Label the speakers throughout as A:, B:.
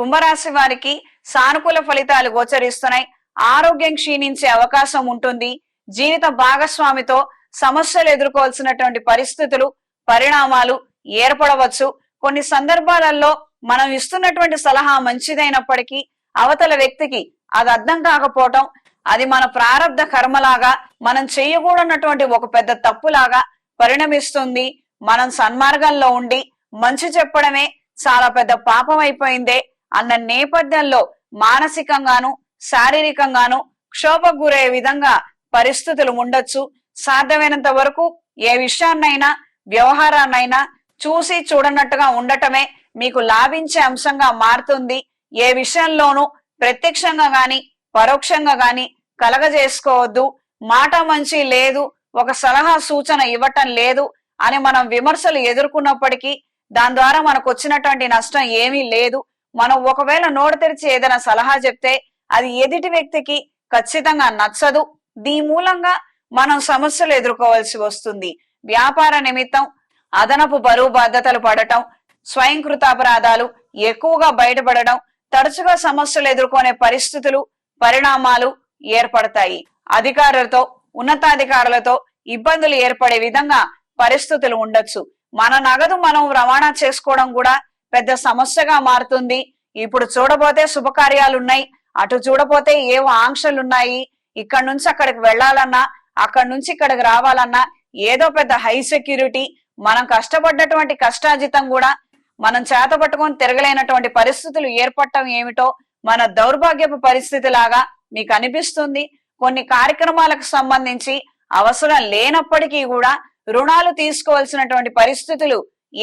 A: కుంభరాశి వారికి సానుకూల ఫలితాలు గోచరిస్తున్నాయి. ఆరోగ్యం క్షీణించే అవకాశం ఉంటుంది. జీవిత భాగస్వామితో సమస్యలు ఎదుర్కోవాల్సినటువంటి పరిస్థితులు పరిణామాలు ఏర్పడవచ్చు. కొన్ని సందర్భాలలో మనం ఇస్తున్నటువంటి సలహా మంచిదైనప్పటికీ అవతల వ్యక్తికి అది అర్థం కాకపోవటం అది మన ప్రారంధ కర్మలాగా మనం చేయకూడనటువంటి ఒక పెద్ద తప్పులాగా పరిణమిస్తుంది. మనం సన్మార్గంలో ఉండి మంచి చెప్పడమే చాలా పెద్ద పాపం అయిపోయిందే. అన్న నేపథ్యంలో మానసికంగాను శారీరకంగాను క్షోభకు గురయ్యే విధంగా పరిస్థితులు ఉండొచ్చు. సాధ్యమైనంత వరకు ఏ విషయాన్నైనా వ్యవహారాన్నైనా చూసి చూడనట్టుగా ఉండటమే మీకు లాభించే అంశంగా మారుతుంది. ఏ విషయంలోనూ ప్రత్యక్షంగా గాని పరోక్షంగా గాని కలగజేసుకోవద్దు. మాట మంచి లేదు ఒక సలహా సూచన ఇవ్వటం లేదు అని మనం విమర్శలు ఎదుర్కొన్నప్పటికీ దాని ద్వారా మనకు వచ్చినటువంటి నష్టం ఏమీ లేదు. మనం ఒకవేళ నోట తెరిచి ఏదైనా సలహా చెప్తే అది ఎదుటి వ్యక్తికి ఖచ్చితంగా నచ్చదు. దీని మూలంగా మనం సమస్యలు ఎదుర్కోవాల్సి వస్తుంది. వ్యాపార నిమిత్తం అదనపు బరువు బాధ్యతలు పడటం స్వయంకృతాపరాధాలు ఎక్కువగా బయటపడడం తరచుగా సమస్యలు ఎదుర్కొనే పరిస్థితులు పరిణామాలు ఏర్పడతాయి. అధికారులతో ఉన్నతాధికారులతో ఇబ్బందులు ఏర్పడే విధంగా పరిస్థితులు ఉండొచ్చు. మన నగదు మనం రవాణా చేసుకోవడం కూడా పెద్ద సమస్యగా మారుతుంది. ఇప్పుడు చూడబోతే శుభకార్యాలు ఉన్నాయి అటు చూడపోతే ఏవో ఆంక్షలున్నాయి. ఇక్కడ నుంచి అక్కడికి వెళ్ళాలన్నా అక్కడ నుంచి ఇక్కడికి రావాలన్నా ఏదో పెద్ద హై సెక్యూరిటీ మనం కష్టపడ్డటువంటి కష్టాజితం కూడా మనం చేత పట్టుకొని తిరగలేనటువంటి పరిస్థితులు ఏర్పడటం ఏమిటో మన దౌర్భాగ్యపు పరిస్థితి లాగా మీకు అనిపిస్తుంది. కొన్ని కార్యక్రమాలకు సంబంధించి అవసరం లేనప్పటికీ కూడా రుణాలు తీసుకోవాల్సినటువంటి పరిస్థితులు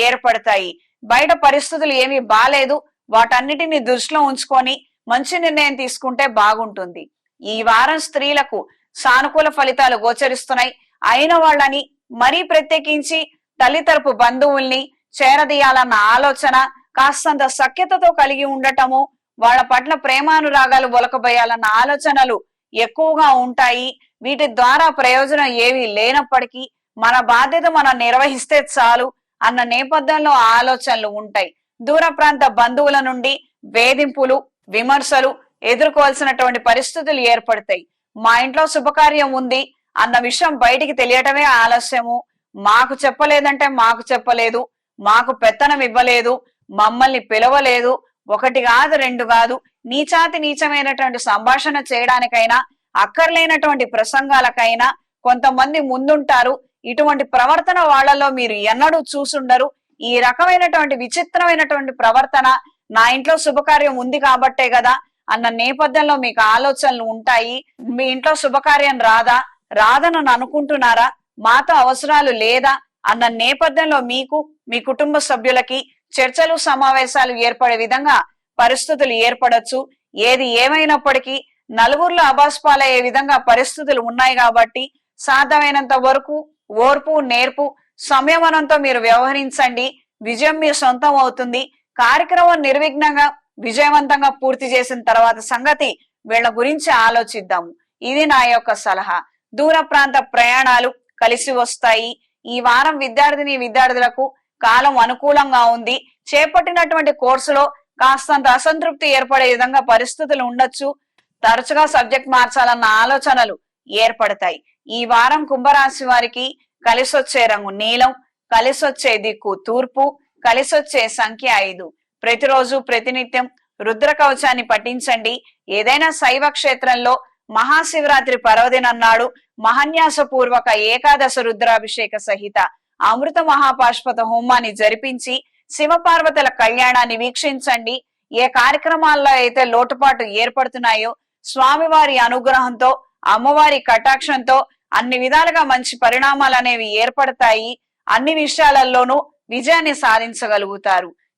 A: ఏర్పడతాయి. బయట పరిస్థితులు ఏమీ బాలేదు. వాటన్నిటిని దృష్టిలో ఉంచుకొని మంచి నిర్ణయం తీసుకుంటే బాగుంటుంది. ఈ వారం స్త్రీలకు సానుకూల ఫలితాలు గోచరిస్తున్నాయి. అయిన వాళ్ళని మరీ ప్రత్యేకించి తల్లి తరపు బంధువుల్ని చేరదీయాలన్న ఆలోచన కాస్తంత సఖ్యతతో కలిగి ఉండటము వాళ్ళ పట్ల ప్రేమానురాగాలు ఒలకబోయాలన్న ఆలోచనలు ఎక్కువగా ఉంటాయి. వీటి ద్వారా ప్రయోజనం ఏమీ లేనప్పటికీ మన బాధ్యత మనం నిర్వహిస్తే చాలు. అన్న నేపథ్యంలో ఆలోచనలు ఉంటాయి. దూర ప్రాంత బంధువుల నుండి వేధింపులు విమర్శలు ఎదుర్కోవాల్సినటువంటి పరిస్థితులు ఏర్పడతాయి. మా ఇంట్లో శుభకార్యం ఉంది అన్న విషయం బయటికి తెలియటమే ఆలస్యము. మాకు చెప్పలేదంటే మాకు చెప్పలేదు. మాకు పెత్తనం ఇవ్వలేదు. మమ్మల్ని పిలవలేదు. ఒకటి కాదు రెండు కాదు. నీచాతి నీచమైనటువంటి సంభాషణ చేయడానికైనా అక్కర్లేనటువంటి ప్రసంగాలకైనా కొంతమంది ముందుంటారు. ఇటువంటి ప్రవర్తన వాళ్ళలో మీరు ఎన్నడూ చూసుండరు. ఈ రకమైనటువంటి విచిత్రమైనటువంటి ప్రవర్తన నా ఇంట్లో శుభకార్యం ఉంది కాబట్టే కదా అన్న నేపథ్యంలో మీకు ఆలోచనలు ఉంటాయి. మీ ఇంట్లో శుభకార్యం రాదా? రాదని అనుకుంటున్నారా? మాతో అవసరాలు లేదా? అన్న నేపథ్యంలో మీకు మీ కుటుంబ సభ్యులకి చర్చలు సమావేశాలు ఏర్పడే విధంగా పరిస్థితులు ఏర్పడచ్చు. ఏది ఏమైనప్పటికీ నలుగురిలో అబాస్పాలయ్యే విధంగా పరిస్థితులు ఉన్నాయి కాబట్టి సాధ్యమైనంత వరకు ఓర్పు నేర్పు సంయమనంతో మీరు వ్యవహరించండి. విజయం మీ సొంతం అవుతుంది. కార్యక్రమం నిర్విఘ్నంగా విజయవంతంగా పూర్తి చేసిన తర్వాత సంగతి వీళ్ళ గురించి ఆలోచిద్దాము ఇది నా యొక్క సలహా. దూర ప్రాంత ప్రయాణాలు కలిసి వస్తాయి. ఈ వారం విద్యార్థిని విద్యార్థులకు కాలం అనుకూలంగా ఉంది. చేపట్టినటువంటి కోర్సులో కాస్తంత అసంతృప్తి ఏర్పడే విధంగా పరిస్థితులు ఉండొచ్చు. తరచుగా సబ్జెక్ట్ మార్చాలన్న ఆలోచనలు ఏర్పడతాయి. ఈ వారం కుంభరాశి వారికి కలిసొచ్చే రంగు నీలం కలిసొచ్చే దిక్కు తూర్పు కలిసొచ్చే సంఖ్య ఐదు. ప్రతిరోజు ప్రతినిత్యం రుద్ర కవచాన్ని పఠించండి. ఏదైనా శైవ క్షేత్రంలో మహాశివరాత్రి పర్వదినన్నాడు నాడు పూర్వక ఏకాదశ రుద్రాభిషేక సహిత అమృత మహాపాష్పత హోమాన్ని జరిపించి శివపార్వతుల కళ్యాణాన్ని వీక్షించండి. ఏ కార్యక్రమాల్లో అయితే లోటుపాటు ఏర్పడుతున్నాయో స్వామివారి అనుగ్రహంతో అమ్మవారి కటాక్షంతో అన్ని విధాలుగా మంచి పరిణామాలు అనేవి ఏర్పడతాయి. అన్ని విషయాలలోనూ విజయాన్ని సాధించగలుగుతారు.